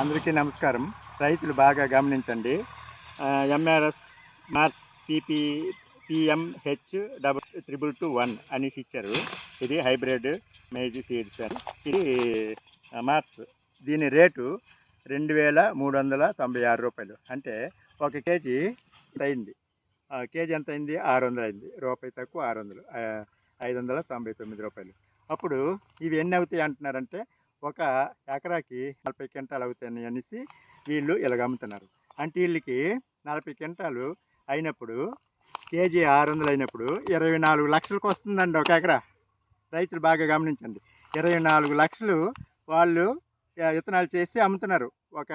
అందరికీ నమస్కారం. రైతులు బాగా గమనించండి. MRS Mars PP PMH double triple two one అనేసి ఇచ్చారు. ఇది హైబ్రిడ్ మేజీ సీడ్స్ అని. ఇది మార్స్ దీని రేటు రెండు వేల మూడు వందల తొంభై ఆరు రూపాయలు. అంటే ఒక కేజీ ఎంత అయింది? కేజీ ఎంత అయింది? ఆరు వందలు అయింది. రూపాయి తక్కువ ఆరు వందలు. ఐదు వందల తొంభై తొమ్మిది రూపాయలు. అప్పుడు ఇవి ఎన్ని అవుతాయి అంటున్నారంటే ఒక ఎకరాకి నలభై క్వింటాలు అవుతాయి అనేసి వీళ్ళు ఇలాగ అమ్ముతున్నారు. అంటే వీళ్ళకి నలభై క్వింటాలు అయినప్పుడు కేజీ ఆరు వందలు అయినప్పుడు ఇరవై నాలుగు లక్షలకు వస్తుందండి ఒక ఎకరా. రైతులు బాగా గమనించండి. ఇరవై నాలుగు లక్షలు వాళ్ళు విత్తనాలు చేసి అమ్ముతున్నారు. ఒక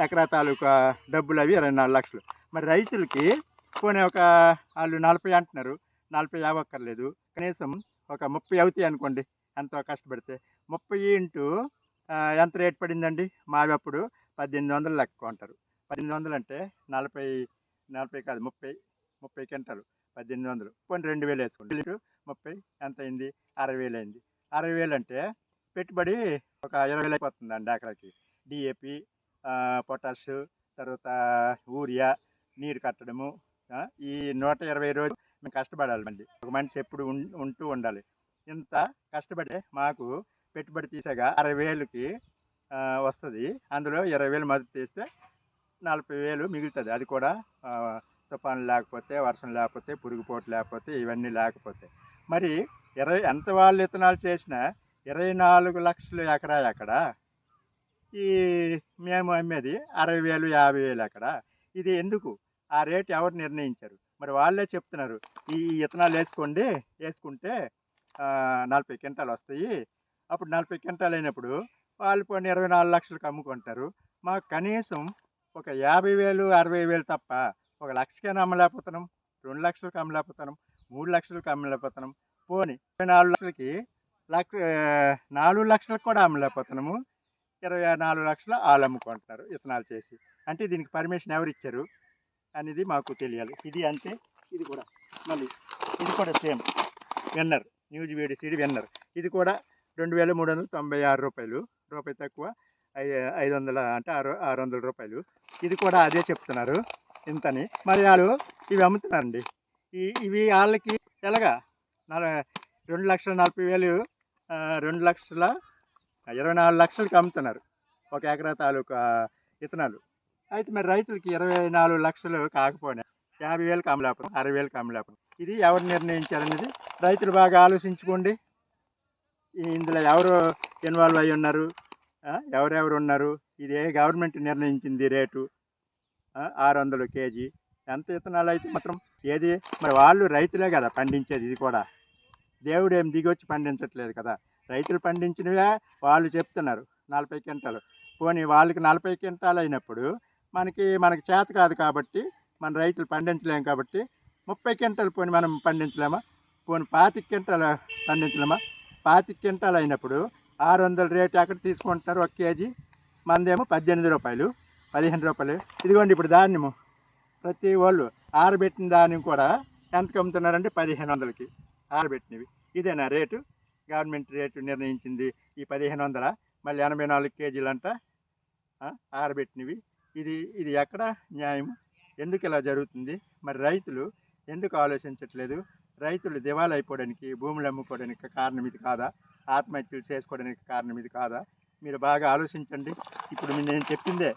ఎకరా తాలూకా డబ్బులు అవి ఇరవై నాలుగు లక్షలు. మరి రైతులకి పోనీ ఒక వాళ్ళు నలభై అంటున్నారు. నలభై అవ్వక్కర్లేదు. కనీసం ఒక ముప్పై అవుతాయి అనుకోండి. ఎంతో కష్టపడితే. ముప్పై ఇంటూ ఎంత రేట్ పడిందండి? మావి అప్పుడు పద్దెనిమిది వందలు లెక్క అంటారు పద్దెనిమిది వందలు అంటే నలభై నలభై కాదు ముప్పై ముప్పై క్వింటాలు పద్దెనిమిది వందలు. పోనీ రెండు వేలు వేసుకుంటారు ముప్పై ఎంత అయింది? అరవై వేలు అయింది. అరవై వేలు అంటే పెట్టుబడి ఒక ఇరవై వేలు అయిపోతుందండి ఎకరాకి డిఏపి పొటాష్ తర్వాత యూరియా నీరు కట్టడము ఈ నూట ఇరవై రోజులు మేము కష్టపడాలి మళ్ళీ. ఒక మనిషి ఎప్పుడు ఉం- ఉంటూ ఉండాలి. ఇంత కష్టపడి మాకు పెట్టుబడి తీసాగా అరవై వేలుకి వస్తుంది. అందులో ఇరవై వేలు మద్దతు తీస్తే నలభై వేలు మిగులుతుంది. అది కూడా తుఫాను లేకపోతే వర్షం లేకపోతే పురుగుపోటు లేకపోతే ఇవన్నీ లేకపోతే. మరి ఇరవై ఎంత వాళ్ళు విత్తనాలు చేసినా ఇరవై నాలుగు లక్షలు ఎకరా ఎక్కడ ఈ మేము అమ్మేది అరవై వేలు యాభై వేలు ఎక్కడ ఇది ఎందుకు? ఆ రేటు ఎవరు నిర్ణయించారు? మరి వాళ్ళే చెప్తున్నారు. ఈ విత్తనాలు వేసుకోండి వేసుకుంటే నలభై క్వింటాలు వస్తాయి అప్పుడు నలభై క్వింటాలు అయినప్పుడు వాళ్ళు పోనీ ఇరవై నాలుగు లక్షలకు అమ్ముకుంటారు. మాకు కనీసం ఒక యాభై వేలు అరవై వేలు తప్ప ఒక లక్షకైనా అమ్మలేకపోతున్నాం. రెండు లక్షలకు అమ్మలేకపోతున్నాం. మూడు లక్షలకు అమ్మలేకపోతున్నాం. పోనీ ఇరవై నాలుగు లక్షలకి లక్ష నాలుగు లక్షలకు కూడా అమ్మలేకపోతున్నాము. ఇరవై నాలుగు లక్షలు వాళ్ళు అమ్ముకుంటున్నారు విత్తనాలు చేసి. అంటే దీనికి పర్మిషన్ ఎవరు ఇచ్చారు అనేది మాకు తెలియాలి. ఇది అంతే. ఇది కూడా మళ్ళీ ఇది కూడా సేమ్. విన్నర్. న్యూజ్ వేడి సీడి విన్నర్. ఇది కూడా రెండు వేల మూడు వందల తొంభై ఆరు రూపాయలు. రూపాయి తక్కువ ఐ ఐదు వందల అంటే ఆరు ఆరు వందల రూపాయలు. ఇది కూడా అదే చెప్తున్నారు ఇంతని. మరి వాళ్ళు ఇవి అమ్ముతున్నారండి. ఈ ఇవి వాళ్ళకి ఎలాగా? నల రెండు లక్షల నలభై వేలు రెండు లక్షల ఇరవై నాలుగు లక్షలకి అమ్ముతున్నారు ఒక ఎకరా తాలూకా విత్తనాలు అయితే మరి రైతులకి ఇరవై నాలుగు లక్షలు కాకపోయినా యాభై వేలకు అమ్మలేకపోతాం అరవై వేలకు అమ్మలేకపోతాం ఇది ఎవరు నిర్ణయించారనేది? రైతులు బాగా ఆలోచించుకోండి. ఇందులో ఎవరు ఇన్వాల్వ్ అయి ఉన్నారు? ఎవరెవరు ఉన్నారు? ఇది ఏ గవర్నమెంట్ నిర్ణయించింది రేటు? ఆరు వందలు కేజీ. ఎంత విత్తనాలు అయితే మాత్రం ఏది? మరి వాళ్ళు రైతులే కదా పండించేది ఇది కూడా. దేవుడు ఏం దిగొచ్చి పండించట్లేదు కదా. రైతులు పండించినవే వాళ్ళు చెప్తున్నారు నలభై క్వింటాలు. పోనీ వాళ్ళకి నలభై క్వింటాలు అయినప్పుడు మనకి మనకి చేత కాదు కాబట్టి మన రైతులు పండించలేము కాబట్టి ముప్పై క్వింటాలు పోని మనం పండించలేమా? పోని పాతిక క్వింటాలు పండించలేమా? పాతిక క్వింటాలు అయినప్పుడు ఆరు వందల రేటు ఎక్కడ తీసుకుంటున్నారు ఒక కేజీ? మందేమో పద్దెనిమిది రూపాయలు పదిహేను రూపాయలు. ఇదిగోండి ఇప్పుడు ధాన్యము. ప్రతి వాళ్ళు ఆరబెట్టిన ధాన్యం కూడా ఎంతకు అమ్ముతున్నారంటే పదిహేను వందలకి. ఆరబెట్టినవి. ఇదేనా రేటు. గవర్నమెంట్ రేటు నిర్ణయించింది ఈ పదిహేను వందల? మళ్ళీ ఎనభై నాలుగు కేజీలంట. ఆరబెట్టినవి. ఇది ఇది ఎక్కడ న్యాయం ఎందుకు ఇలా జరుగుతుంది? మరి రైతులు ఎందుకు ఆలోచించట్లేదు? రైతులు దివాలా అయిపోవడానికి భూములు అమ్ముకోవడానికి కారణం ఇది కాదా? ఆత్మహత్యలు చేసుకోవడానికి కారణం ఇది కాదా? మీరు బాగా ఆలోచించండి. ఇప్పుడు నేను చెప్పిందే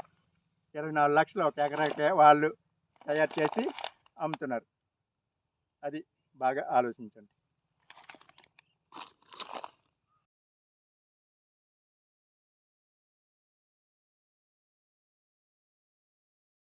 ఇరవై నాలుగు లక్షలు ఒక ఎకరాకే వాళ్ళు తయారు చేసి అమ్ముతున్నారు. అది బాగా ఆలోచించండి.